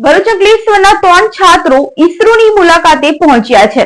ભરૂચ અંકલેશ્વરના ત્રણ છાત્રો ઈસરોની મુલાકાતે પહોંચ્યા છે.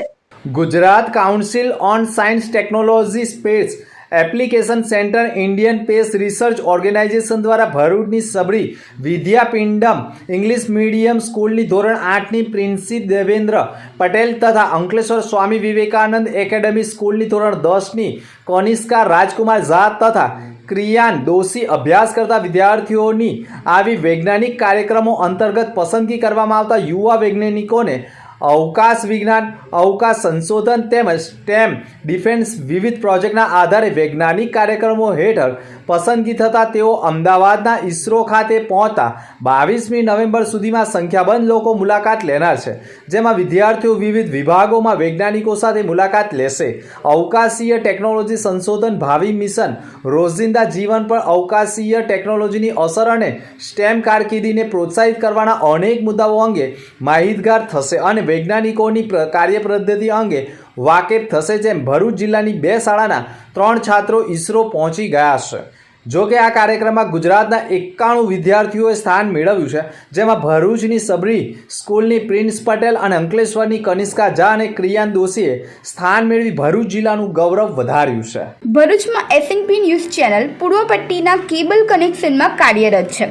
Gujarat council on science technology space application centre Indian space research organisation દ્વારા ભરૂચની સબરી વિદ્યાપિંડમ ઇંગ્લિશ મીડિયમ સ્કૂલની ધોરણ આઠની પ્રિન્સી દેવેન્દ્ર પટેલ તથા અંકલેશ્વર સ્વામી વિવેકાનંદ એકેડમી સ્કૂલની ધોરણ દસની કોનિષ્કા રાજકુમાર ઝા તથા ક્રિયાન દોષી અભ્યાસ કરતા વિદ્યાર્થીઓની આવી વૈજ્ઞાનિક કાર્યક્રમો અંતર્ગત પસંદગી કરવામાં આવતા યુવા વૈજ્ઞાનિકોને અવકાશ વિજ્ઞાન, અવકાશ સંશોધન તેમજ સ્ટેમ ડિફેન્સ વિવિધ પ્રોજેક્ટના આધારે વૈજ્ઞાનિક કાર્યક્રમો હેઠળ પસંદગી થતાં તેઓ અમદાવાદના ઇસરો ખાતે પહોંચતા બાવીસમી નવેમ્બર સુધીમાં સંખ્યાબંધ લોકો મુલાકાત લેનાર છે, જેમાં વિદ્યાર્થીઓ વિવિધ વિભાગોમાં વૈજ્ઞાનિકો સાથે મુલાકાત લેશે. અવકાશીય ટેકનોલોજી સંશોધન ભાવિ મિશન, રોજિંદા જીવન પર અવકાશીય ટેકનોલોજીની અસર અને સ્ટેમ કારકિર્દીને પ્રોત્સાહિત કરવાના અનેક મુદ્દાઓ અંગે માહિતગાર થશે અને વૈજ્ઞાનિકોની કાર્યપદ્ધતિ અંગે વાકેફ થશે જેમ ભરૂચ જિલ્લાની બે શાળાના ત્રણ છાત્રો ઈસરો પહોંચી ગયા છે. જો કે આ કાર્યક્રમમાં ગુજરાતના એકાણું વિદ્યાર્થીઓએ સ્થાન મેળવ્યું છે, જેમાં ભરૂચની સબરી સ્કૂલની પ્રિન્સ પટેલ અને અંકલેશ્વરની કનિષ્કા ઝા અને ક્રિયાન દોશીએ સ્થાન મેળવી ભરૂચ જિલ્લાનું ગૌરવ વધાર્યું છે. ભરૂચમાં એસએનપી ન્યૂઝ ચેનલ પૂર્વ પટ્ટીના કેબલ કનેક્શનમાં કાર્યરત છે.